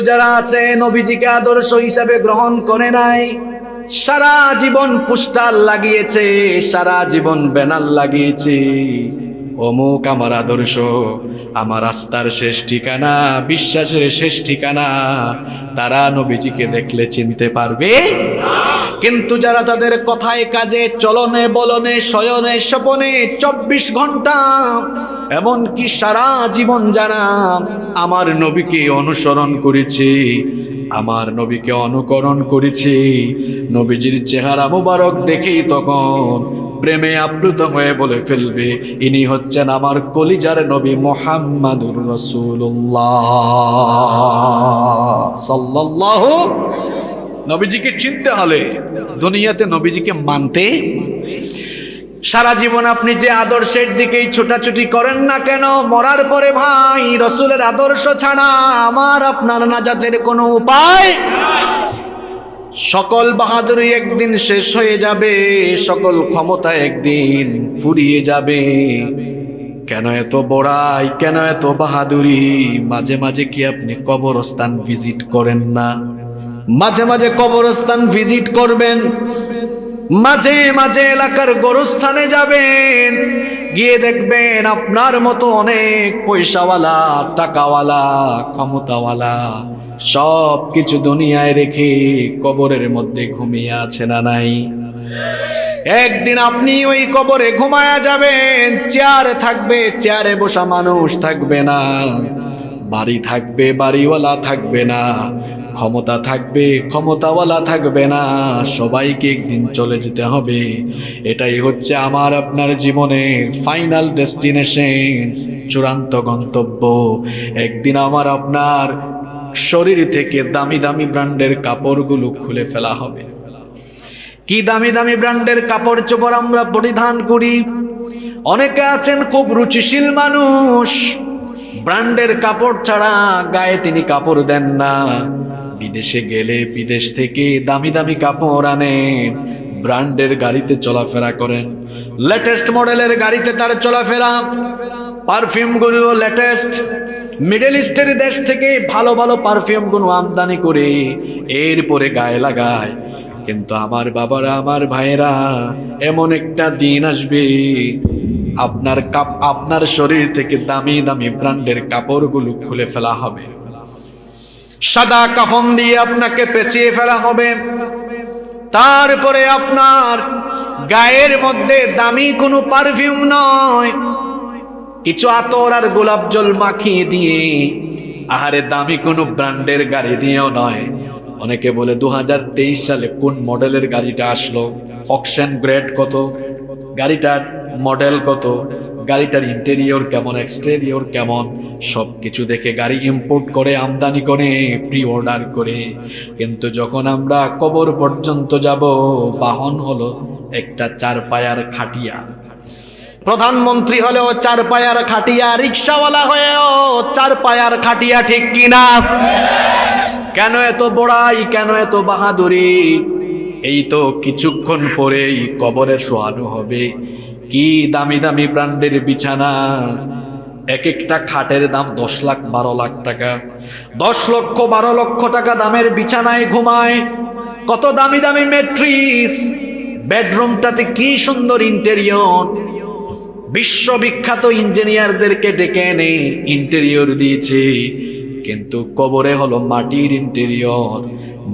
যারা আছে, নবীজিকে আদর্শ হিসাবে গ্রহণ করে নাই, সারা জীবন পুস্টার লাগিয়েছে, সারা জীবন ব্যানার লাগিয়েছে। অমুক আমার আদর্শ, আমার রাস্তার শেষ ঠিকানা, বিশ্বাসের শেষ ঠিকানা, তারা নবীজিকে দেখলে চিনতে পারবে। কিন্তু যারা তাদের কথায় কাজে, চলনে বলনে, শয়নে, স্বপনে, চব্বিশ ঘণ্টা এমনকি সারা জীবন যারা আমার নবীকে অনুসরণ করেছে, আমার নবীকে অনুকরণ করেছে, নবীজির চেহারা মুবারক দেখেই তখন প্রেমে আপ্লুত হয়ে বলে ফেলবে, ইনি হচ্ছেন আমার কলিজার নবী মোহাম্মদুর রসুল্লাহ নবীজিকে চিনতে হলে দুনিয়াতে নবীজিকে মানতে সারা জীবন আপনি যে আদর্শের দিকেই ছোটাছুটি করেন না কেন, মরার পরে ভাই, রসুলের আদর্শ ছাড়া আমার আপনার নাজাতের কোনো উপায় সকল বাহাদুরি একদিন শেষ হয়ে যাবে, সকল ক্ষমতা একদিন ফুরিয়ে যাবে। কেন এত বড়াই, কেন এত বাহাদুরি? মাঝে মাঝে কি আপনি কবরস্থান ভিজিট করেন না? মাঝে মাঝে কবরস্থান ভিজিট করবেন মাঝে মাঝে এলাকার গরুস্থানে যাবেন, গিয়ে দেখবেন আপনার মতো অনেক পয়সাওয়ালা, টাকাওয়ালা, ক্ষমতাওয়ালা সব কিছু দুনিয়ায় রেখে কবরের মধ্যে ঘুমিয়ে আছে না নাই? একদিন আপনি ওই কবরে ঘুমায়া যাবেন, চেয়ারে থাকবে, চেয়ারে বসা মানুষ থাকবে না, বাড়ি থাকবে, বাড়িওয়ালা থাকবে না ক্ষমতা থাকবে, ক্ষমতাওয়ালা থাকবে না, সবাইকে একদিন চলে যেতে হবে। এটাই হচ্ছে আমার, আপনার জীবনের ফাইনাল ডেস্টিনেশন চূড়ান্ত গন্তব্য। একদিন আমার, আপনার শরীর থেকে দামি দামি ব্র্যান্ডের কাপড়গুলো খুলে ফেলা হবে। কি দামি দামি ব্র্যান্ডের কাপড় চোপড় আমরা পরিধান করি? অনেকে আছেন খুব রুচিশীল মানুষ। ব্র্যান্ডের কাপড় ছাড়া গায়ে তিনি কাপড় দেন না। বিদেশে গেলে বিদেশ থেকে দামি দামি কাপড় আনেন ব্র্যান্ডের গাড়িতে চলাফেরা করেন। লেটেস্ট মডেলের গাড়িতে তার চলাফেরা। পারফিউমগুলো লেটেস্ট মিডল ইস্টের দেশ থেকে ভালো ভালো পারফিউমগুলো আমদানি করে এরপরে গায়ে লাগায়। কিন্তু আমার বাবারা, আমার ভাইয়েরা, এমন একটা দিন আসবে। আপনার কাপ, আপনার শরীর থেকে দামি দামি ব্র্যান্ডের কাপড়গুলো খুলে ফেলা হবে। সাদা কাফন দিয়ে আপনাকে পেঁচিয়ে ফেলা হবে। তারপরে আপনার গায়ের মধ্যে দামি কোনো পারফিউম নয়। কিছু আতর আর গোলাপ জল মাখিয়ে দিয়ে, আহারে দামি কোনো ব্র্যান্ডের গাড়ি দিয়েও নয়। অনেকে বলে দু হাজার তেইশ সালে কোন মডেলের গাড়িটা আসলো? অকশন গ্রেড কত? গাড়িটার মডেল কত? গাড়িটার ইন্টেরিয়র কেমন এক্সটেরিয়র কেমন সব কিছু দেখে গাড়ি ইম্পোর্ট করে, আমদানি করে প্রি অর্ডার করে। কিন্তু যখন আমরা কবর পর্যন্ত যাব, বাহন হলো একটা চার পায়ার খাটিয়া। প্রধানমন্ত্রী হলেও চার পায়ার খাটিয়া, রিক্সাওয়ালা হয়েও চার পায়ার খাটিয়া ঠিক কিনা? কেন এত বড়াই, কেন এত বাহাদুরি? এই তো কিছুক্ষণ পরেই কবরে শোয়ানো হবে। কি দামি দামি ব্র্যান্ডের বিছানা? এক একটা খাটের দাম দশ লাখ বারো লাখ টাকা। দশ লক্ষ বারো লক্ষ টাকা দামের বিছানায় ঘুমায়। কত দামি দামি ম্যাট্রিস। বেডরুমটাতে কি সুন্দর ইন্টেরিয়র। বিশ্ববিখ্যাত ইঞ্জিনিয়ারদেরকে ডেকে এনে ইন্টেরিয়র দিয়েছে। কিন্তু কবরে হলো মাটির ইন্টেরিয়র।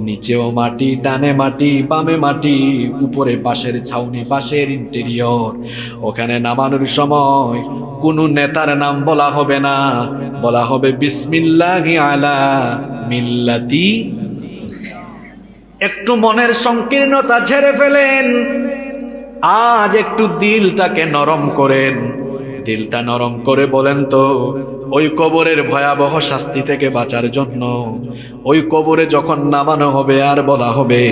নিচেও মাটি, ডানে মাটি, বামে মাটি, উপরে বাঁশের ছাউনি বাঁশের ইন্টেরিয়র ওখানে নামানোর সময় কোনো নেতার নাম বলা হবে না। বলা হবে বিসমিল্লাহি আলা মিল্লাতি। একটু মনের সংকীর্ণতা ঝেড়ে ফেলেন। আজ একটু দিলটাকে নরম করেন। দিলটা নরম করে বলেন তো ওই কবরের ভয়াবহ শাস্তি থেকে বাঁচার জন্য ওই কবরে যখন নামানো হবে আর বলা হবে,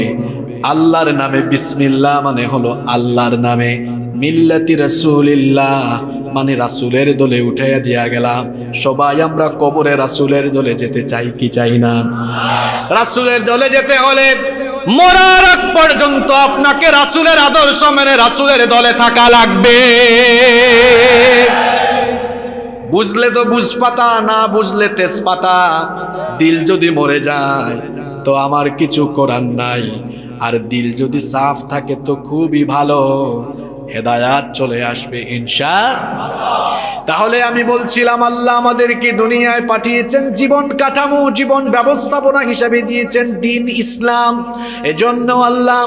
আল্লাহর নামে বিসমিল্লা মানে হলো আল্লাহর নামে, মিল্লাতি রসুলিল্লাহ মানে রাসুলের দলে উঠাইয়া দিয়া গেলাম। সবাই আমরা কবরে রাসুলের দলে যেতে চাই কি চাই না? রাসুলের দলে যেতে হলে মরার আগ পর্যন্ত আপনাকে রাসুলের আদর্শ মেনে রাসুলের দলে থাকা লাগবে। বুঝলে তো বুঝপাতা, না বুঝলে তেজপাতা। দিল যদি মরে যায়, তো আমার কিছু করার নাই। আর দিল যদি সাফ থাকে তো খুবই ভালো। হেদায়াত চলে আসবে ইনশা তাহলে আমি বলছিলাম, আল্লাহ আমাদেরকে দুনিয়ায় পাঠিয়েছেন জীবন কাঠামো, জীবন ব্যবস্থাপনা হিসাবে দিয়েছেন দিন ইসলাম। এজন্য আল্লাহ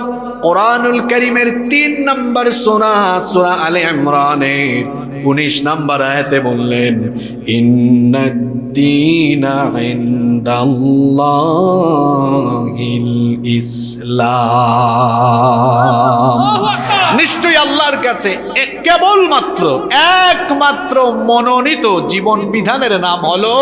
কোরআনুল করিমের তিন নম্বর সোনা সোনা আলে ইমরানের উনিশ নাম্বার আয়াতে বললেন নিশ্চয় ইসলাম। নিশ্চয়ই আল্লাহর কাছে কেবলমাত্র একমাত্র মনোনীত জীবন বিধানের নাম হলো